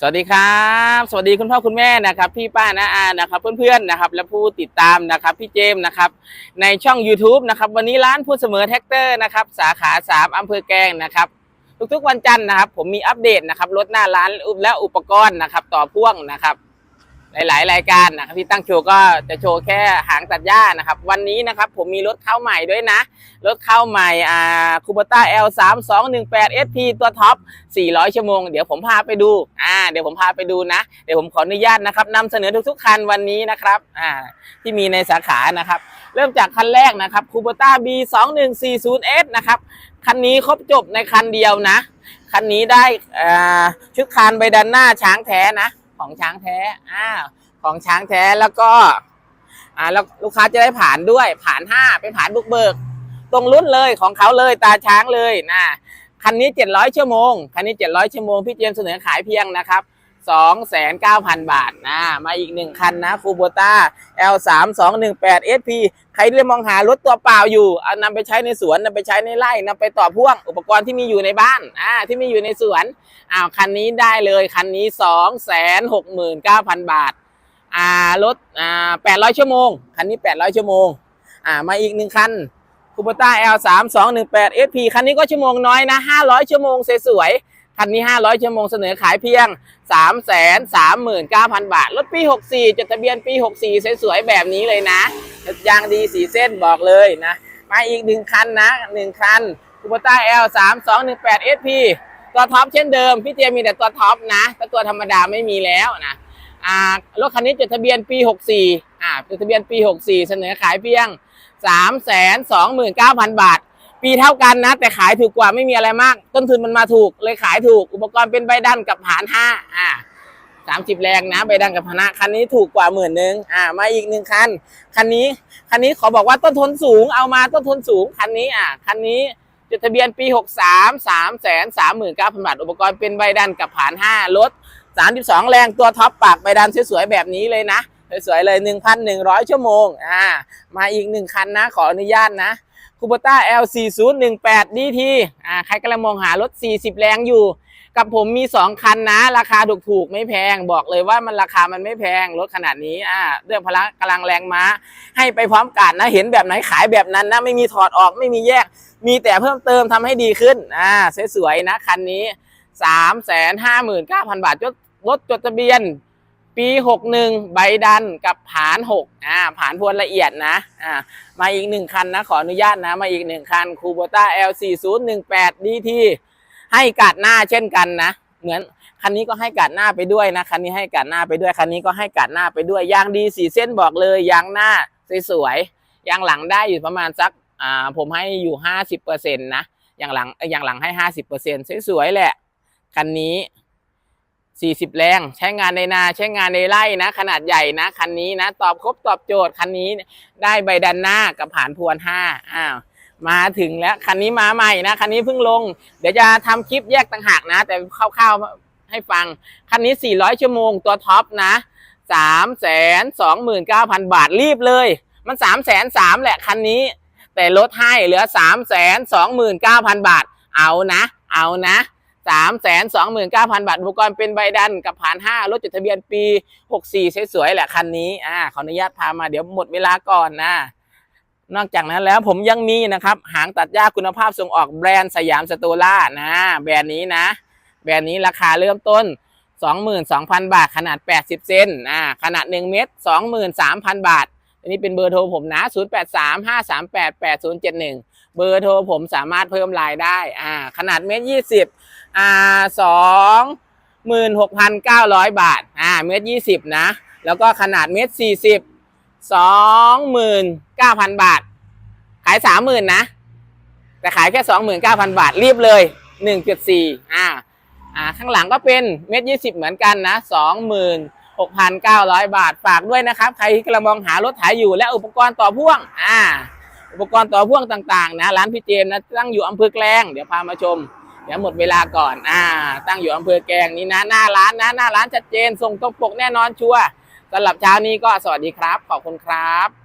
สวัสดีครับ สวัสดีคุณพ่อคุณแม่นะครับ พี่ป้าน้าอานะครับ เพื่อนๆนะครับ และผู้ติดตามนะครับ พี่เจมส์นะครับ ในช่อง YouTube นะครับ วันนี้ร้านพูดเสมอแท็กเตอร์นะครับ สาขา 3อำเภอแกงนะครับ ทุกๆวันจันทร์นะครับ ผมมีอัปเดตนะครับรถหน้าร้านและอุปกรณ์นะครับ ต่อพ่วงนะครับ หลาย ๆ รายการนะครับที่ตั้งโชว์ก็จะโชว์แค่หางตัดหญ้านะครับ วันนี้นะครับผมมีรถเข้าใหม่ด้วยนะ รถเข้าใหม่อ่าคูเบต้า L 3 2 1 8 SP ตัวท็อป 400 ชั่วโมง เดี๋ยวผมพาไปดูอ่าเดี๋ยวผมพาไปดูนะ เดี๋ยวผมขออนุญาตนะครับนำเสนอทุก ๆ คันวันนี้นะครับอ่าที่มีในสาขานะครับ เริ่มจากคันแรกนะครับคูเบต้า B 2 1 4 0 S นะครับคันนี้ครบจบในคันเดียวนะ คันนี้ได้อ่าชุดคานใบดันหน้าช้างแท้นะ ของช้างแท้อ่าของช้างแท้แล้วก็อ่าแล้วลูกค้าจะได้ผ่านด้วยผ่านห้าเป็นผ่านบุกเบิก ตรงรุ่นเลยของเขาเลยตาช้างเลยนะคันนี้ 700 ชั่วโมง คันนี้ 700 ชั่วโมง พี่เจมเสนอขายเพียงนะครับ 2,900 บาทนะมาอีกหนึ่งคันนะคูโบต้า L 3 2 1 8 SP ใครที่มองหารถตัวเปล่าอยู่เอานำไปใช้ในสวนนำไปใช้ในไร่นำไปต่อพ่วง อุปกรณ์ที่มีอยู่ในบ้านอ่าที่มีอยู่ในสวนอ้าวคันนี้ได้เลยคันนี้269,000 บาทอ่ารถอ่า800 ชั่วโมง คันนี้ 800 ชั่วโมงอ่ามาอีกหนึ่งคันคูปต้า L 3 2 1 8 SP คันนี้ก็ชั่วโมงน้อยนะ500 ชั่วโมงสวยๆ คันนี้ 500 ชั่วโมงเสนอขายเพียง 3 3 9 0 0 0 บาท รถปี 64 จดทะเบียนปี 64 สวยๆ แบบนี้เลยนะ ยางดีสีเส้นบอกเลยนะ มาอีกหนึ่งคันนะหนึ่งคันคูปต้า L 3 2 1 8 SP ตัวท็อปเช่นเดิม พี่เจมีแต่ตัวท็อปนะแต่ตัวธรรมดาไม่มีแล้วนะอ่ารถคันนี้จดทะเบียนปี 64อ่าจดทะเบียนปี 64 เสนอขายเพียง 3 2 9 0 0 0 บาท ปีเท่ากันนะ แต่ขายถูกกว่าไม่มีอะไรมาก ต้นทุนมันมาถูกเลยขายถูกอุปกรณ์เป็นใบดันกับผานห้าอ่าสามสิบแรงนะใบดันกับผานห้าคันนี้ถูกกว่าหมื่นหนึ่งอ่ามาอีกหนึ่งคันคันนี้คันนี้ขอบอกว่าต้นทุนสูงเอามาต้นทุนสูงคันนี้อ่าคันนี้จดทะเบียนปี63 3แสน3 9 0 0 0บาทอุปกรณ์เป็นใบดันกับผานห้ารถ32แรงตัวท็อปปากใบดันสวยๆแบบนี้เลยนะสวยๆเลย1,100ชั่วโมงอ่ามาอีกหนึ่งคันนะขออนุญาตนะ คูปต้า L4018 DT อ่าใครกำลังมองหารถ 40 แรงอยู่ กับผมมี 2 คันนะ ราคาถูกๆ ไม่แพง บอกเลยว่ามันราคามันไม่แพง รถขนาดนี้อ่าเรื่องพละกำลังแรงม้า ให้ไปพร้อมกันนะ เห็นแบบไหนขายแบบนั้นนะ ไม่มีถอดออกไม่มีแยก มีแต่เพิ่มเติมทำให้ดีขึ้นอ่าสวยๆนะคันนี้ 359,000 บาทรถรถจดทะเบียน ปี 61 ใบดันกับผาน6อ่าผานพวนละเอียดนะอ่ามาอีกหนึ่งคันนะ ขออนุญาตนะ มาอีกหนึ่งคันคูโบต้า L4018 DT ให้กัดหน้าเช่นกันนะ เหมือนคันนี้ก็ให้กัดหน้าไปด้วยนะ คันนี้ให้กัดหน้าไปด้วย คันนี้ก็ให้กัดหน้าไปด้วย ยางดีสีเส้นบอกเลยยางหน้าสวยๆยางหลังได้อยู่ประมาณสักอ่าผมให้อยู่ 50%นะยางหลังอยยางหลังให้ 50%สวยๆแหละคันนี้ 40 แรง ใช้งานในนาใช้งานในไร่นะ ขนาดใหญ่นะคันนี้นะ ตอบครบตอบโจทย์คันนี้ได้ใบดันหน้ากับผานพวนห้าอ้าวมาถึงแล้วคันนี้มาใหม่นะคันนี้เพิ่งลง เดี๋ยวจะทำคลิปแยกต่างหากนะ แต่คร่าวๆให้ฟังคันนี้ 400 ชั่วโมงตัวท็อปนะ 3 2 9 0 0 0 บาทรีบเลย มัน 3 3 0 0 0แหละคันนี้ แต่ลดให้เหลือ 3 2 9 0 0 0 บาท เอานะ เอานะ สามแสนสองหมื่นเก้าพันบาทอุปกรณ์เป็นใบดันกับผ่านห้ารถจดทะเบียนปีหกสี่สวยๆแหละคันนี้อ่าขออนุญาตพามาเดี๋ยวหมดเวลาก่อนนะ นอกจากนั้นแล้วผมยังมีนะครับ หางตัดหญ้าคุณภาพส่งออกแบรนด์สยามสตูล่านะแบรนด์นี้นะ แบรนด์นี้ราคาเริ่มต้น 22,000 บาทขนาด 80 เซนอ่าขนาด 1 เมตร 23,000 บาท อันนี้เป็นเบอร์โทรผมนะ 0835388071 เบอร์โทรผมสามารถเพิ่มรายได้อ่าขนาดเมตรยี่สิบ อ่าสองหมื่นหกพันเก้าร้อยบาทอ่าเมตรยี่สิบนะ แล้วก็ขนาดเมตรสี่สิบสองหมื่นเก้าพันบาท ขายสามหมื่นนะ แต่ขายแค่สองหมื่นเก้าพันบาท รีบเลยหนึ่งจุดสี่อ่าอ่าข้างหลังก็เป็นเมตรยี่สิบเหมือนกันนะสองหมื่นหกพันเก้าร้อยบาท ฝากด้วยนะครับ ใครที่กำลังมองหารถไถอยู่และอุปกรณ์ต่อพ่วงอ่าอุปกรณ์ต่อพ่วงต่างๆ นะ ร้านพี่เจมส์นะตั้งอยู่อำเภอแกลงเดี๋ยวพามาชม เดี๋ยวหมดเวลาก่อนอ่า ตั้งอยู่อำเภอแกงนี่นะ หน้าร้านนะ หน้าร้านชัดเจน ส่งตรงปกแน่นอนชัวร์สำหรับเช้านี้ก็สวัสดีครับ ขอบคุณครับ